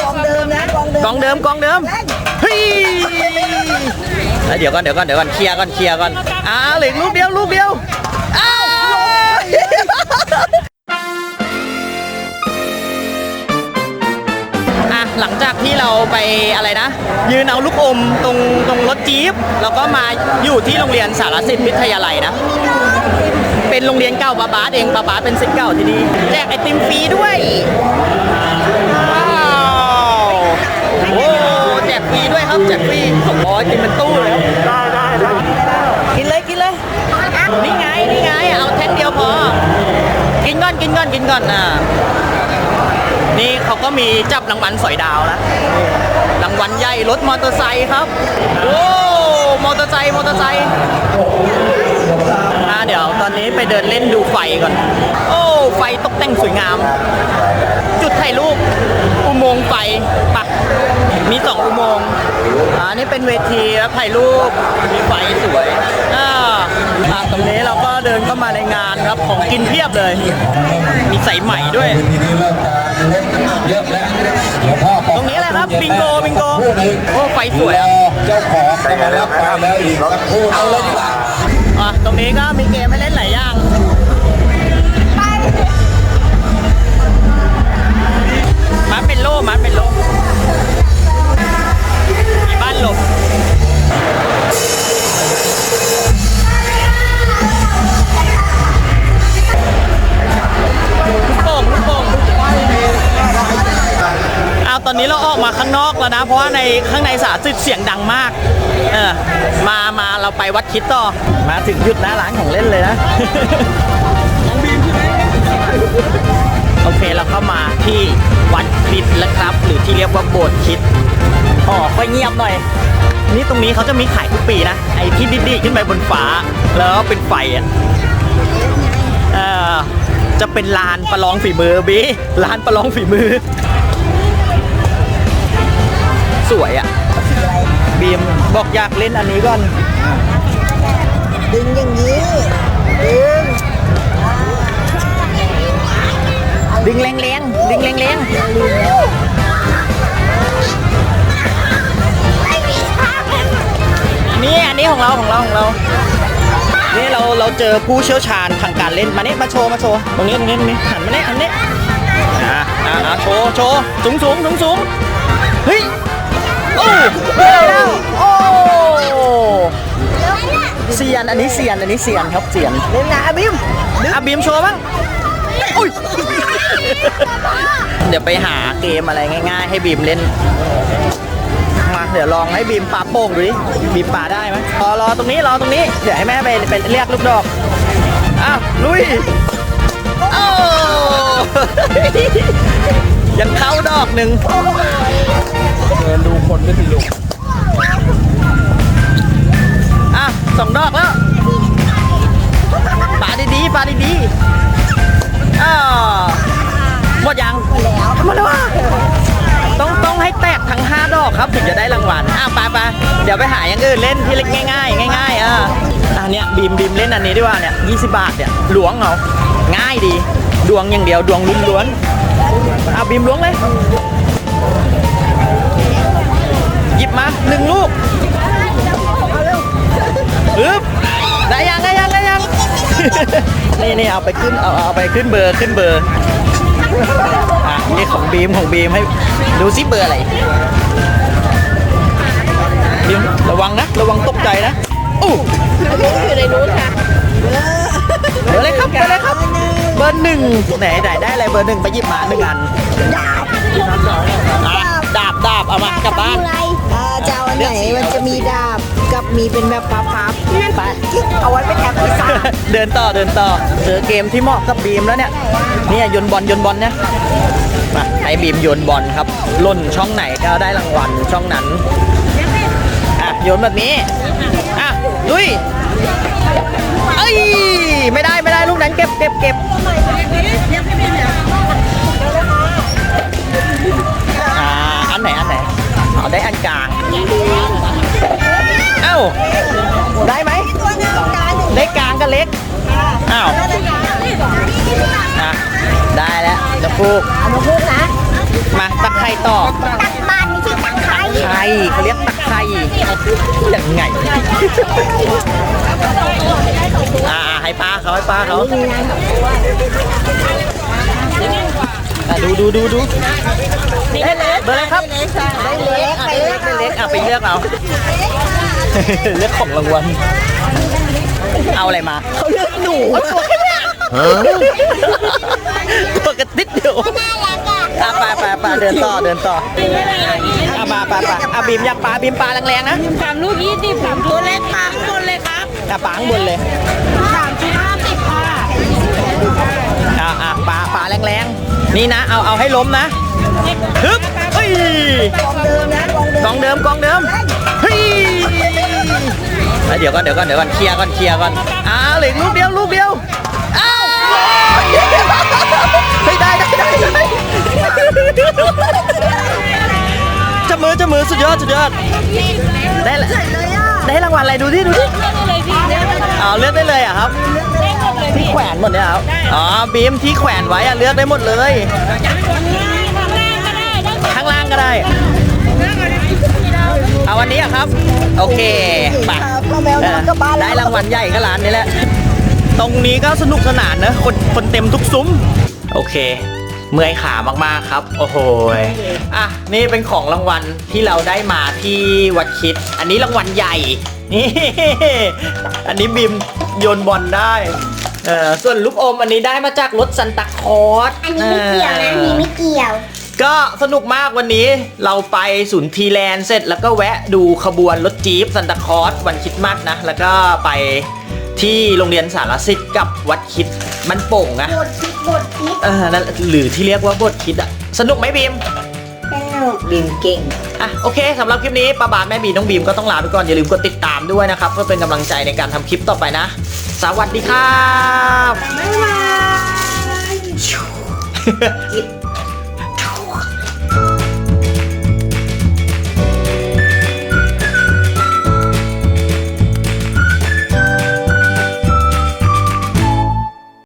กองเดิมนะกองเดิมกองเดิมเฮ้ยแล้วเดี๋ยวก่อนเดี๋ยวก่อนเดี๋ยวก่อนเคลียร์ก่อนเคลียร์ก่อนอ้าเหลืออกลูกเดียวลูกเดียวอ้าวหลังจากที่เราไปอะไรนะ ยืนเอาลูกอมตรงตรงรถจี๊ปแล้วก็มาอยู่ที่โรงเรียนสารสิทธิ์วิทยาลัยนะ เป็นโรงเรียนเก่าปาบาสเองปาบาสเป็นสิทธิ์เก่าที่นี่แจกไอติมฟรีด้วย รีด้วยครับแจกฟรีโอ้ยกินเป็นตู้เลยครับกินเลยกินเลยนี่ไงนี่ไงเอาแท่งเดียวพอ กินก่อนกินก่อนกินก่อนอะนี่เขาก็มีจับรางวัลสอยดาวนะรางวัลใหญ่รถมอเตอร์ไซค์ครับโอ้มอเตอร์ไซค์มอเตอร์ไซค์ เดี๋ยวตอนนี้ไปเดินเล่นดูไฟก่อน โอ้ ไฟตกแต่งสวยงาม จุดถ่ายรูป อุโมงค์ไฟปะมีสองอุโมงค์อ่านี่เป็นเวทีแล้วถ่ายรูป มีไฟสวย อ่าอ่าตรงนี้เราก็เดินเข้ามาในงานครับ ของกินเพียบเลย มีใส่ใหม่ด้วย ทีนี้เริ่มการเล่นเยอะแล้วหลวงพ่อตรงนี้อะไรครับบิงโกบิงโกโอ้ไฟสวยอะเจ้าของก็มารับไปแล้วอีกสักครู่เอาเลยดีกว่า มาเป็นลมาเป็นโล่มีบ้านหลบลูกโป่งลูกโป่งอ้าวตอนนี้เราออกมาข้างนอกแล้วนะ เพราะว่าในข้างในสาสิบเสียงดังมากเออมามาเราไปวัดคิดต่อ มาถึงหยุดหน้าร้านของเล่นเลยนะ โอเคเราเข้ามาที่วัดคริดแล้วครับ หรือที่เรียกว่าโบสถ์คริดอ๋อค่อยเงียบหน่อย นี่ตรงนี้เขาจะมีขายทุกปีนะ ไอ้ที่ดิดๆขึ้นไปบนฟ้า แล้วเป็นไฟอะเออจะเป็นลานประลองฝีมือบีลานประลองฝีมือ สวยอะบีมบอกอยากเล่นอันนี้ก่อน ดึงอย่างนี้ดึง ดึงแรงๆดึงแรงๆนี่อันนี้ของเราของเราของเรานี่เราเราเจอผู้เชี่ยวชาญทางการเล่นมานี่มาโชว์มาโชว์ตรงนี้ตรงนี้ตรงนี้หันมาเนี่ยหันนี่อ่าอ่าอ่าโชว์โชว์สูงสูงสูงสูงเฮ้ยโอ้ได้แล้วโอ้เสียนอันนี้เสียนอันนี้เสียนครับเสียนเล่นนะอาบิมอะบีมโชว์บ้างอุ้ย เดี๋ยวไปหาเกมอะไรง่าย ๆ ให้บีมเล่น มาเดี๋ยวลองให้บีมปาโป่งดูดิบีมปาได้ไหมรอรอตรงนี้รอตรงนี้เดี๋ยวให้แม่ไปไปเรียกลูกดอกอ้าวลุยโอ้ยังเข้าดอกหนึ่งเดินดูคนไม่สิลูกอะสองดอก อกครับถึงจะได้รางวัลอ้าวไปไปเดี๋ยวไปหาอย่างอื่นเล่นที่เล็กง่ายๆง่ายๆอะอันเนี้ยบีมบีมเล่นอันนี้ดีกว่าเนี่ย20บาทเนี่ยหลวงเอาง่ายดี ดวงอย่างเดียวดวงลุ้นล้วนเอาบีมล้วงเลย หยิบมาหนึ่งลูกปึ๊บได้ยังได้ยังได้ยังนี่นี่เอาไปขึ้นเอาเอาไปขึ้นเบอร์ขึ้นเบอร์อะนี่ของบีมของบีมให้ดูซิเบอร์อะไร บีมระวังนะ ระวังตกใจนะอู้อยู่ในนู้นค่ะเบอร์อะไรครับเบอร์อะไรครับ เบอร์หนึ่งไหนไหนได้อะไรเบอร์หนึ่งไปหยิบมาหนึ่งอันดาบดาบดาบเอามากลับบ้านอ่าจะเอาอันไหนมันจะมีดาบกับมีเป็นแบบพับๆไปเอาไว้เป็นแอปพิซซ่าเดินต่อเดินต่อเจอเกมที่เหมาะกับบีมแล้วเนี่ยเนี่ยโยนบอลโยนบอลเนี่ยมาให้บีมโยนบอลครับหล่นช่องไหนก็ได้รางวัลช่องนั้นอะ โยนแบบนี้ อะลุยเอ้ย ไม่ได้ไม่ได้ลูกนั้นเก็บเก็บเก็บอ่าอันไหนอันไหนเอาได้อันกลาง เอ้า ได้ไหมเล็กกลางกับเล็ก อ้าวอะได้แล้วจะพูกเอามาพูดนะ มาตักไข่ต่อตักบาตรไม่ใช่ตัก ไข่เขาเรียกตักไข่ยังไงอ่าให้ป้าเขาให้ป้าเขาดูดูดูดูเบอร์อะไรครับได้เล็กอะไปเล็เล็กได้เล็กอะไปเลือกเอาเลือกของรางวัลเอาอะไรมาเขาเลือกหนูตัวกระติดเดียวน่ไปไปไปเดินต่อเดินต่อ อะมาไปไปอะบีมอยากปลาบีมปลาแรงๆนะสามลูกยี่สิบสามตัวเล็กปลาข้างบนเลยครับอะปลาข้างบนเลยสามชิ้นห้าสิบค่ะอะอะปลาปลาแรงๆ นี่นะ เอาเอาให้ล้มนะฮึบเฮ้ยกองเดิมนะกองเดิมกองเดิมกองเดิมเฮ้ยแล้วเดี๋ยวก่อนเดี๋ยวก่อนเดี๋ยวก่อนเคลียร์ก่อนเคลียร์ก่อนอ้าวเหลืออกลูกเดียวลูกเดียวอ้าวเฮ้ยได้ได้ได้ได้จั บมือจับมือสุดยอดสุดยอดได้ละได้รางวัลอะไรดูที่ดูที่เลือกได้เลยพี่เลือกได้เลยอ๋อเลือกได้เลยเหรอะครับได้หมดเลยที่พี่แขวนหมดเนี่ยครับอ๋อบีมที่แขวนไว้อะเลือกได้หมดเลยข้างล่างก็ได้ได้ข้างล่างก็ได้เอาวันนี้อะครับ โอเคไปครับพ่อแมวน้ำก็บ้านได้รางวัลใหญ่ก็ร้านนี้แหละตรงนี้ก็สนุกสนานนะคนคนเต็มทุกซุ้ม โอเค เมื่อยขามากๆครับ โอ้โหยอะนี่เป็นของรางวัลที่เราได้มาที่วัดคิด อันนี้รางวัลใหญ่นี่อันนี้บิมโยนบอลได้เออส่วนลูกอมอันนี้ได้มาจากรถซันตาคลอสอันนี้ไม่เกี่ยวนะอันนี้ไม่เกี่ยว ก็สนุกมากวันนี้เราไปศูนย์ทีแลนด์เสร็จ แล้วก็แวะดูขบวนรถจี๊ปซันตาคลอสวันคริดมัดนะ แล้วก็ไปที่โรงเรียนสารสิทธิ์กับวัดคิดมันโป่งนะบทคิดบทคิดเออนั่นหรือที่เรียกว่าบทคิดอะสนุกไหมบีม สนุกบิมเก่ง อะโอเคสำหรับคลิปนี้ป้าบานแม่บีน้องบีมก็ต้องลาไปก่อนอย่าลืมกดติดตามด้วยนะครับ เพื่อเป็นกำลังใจในการทำคลิปต่อไปนะ สวัสดีครับ บ๊ายบาย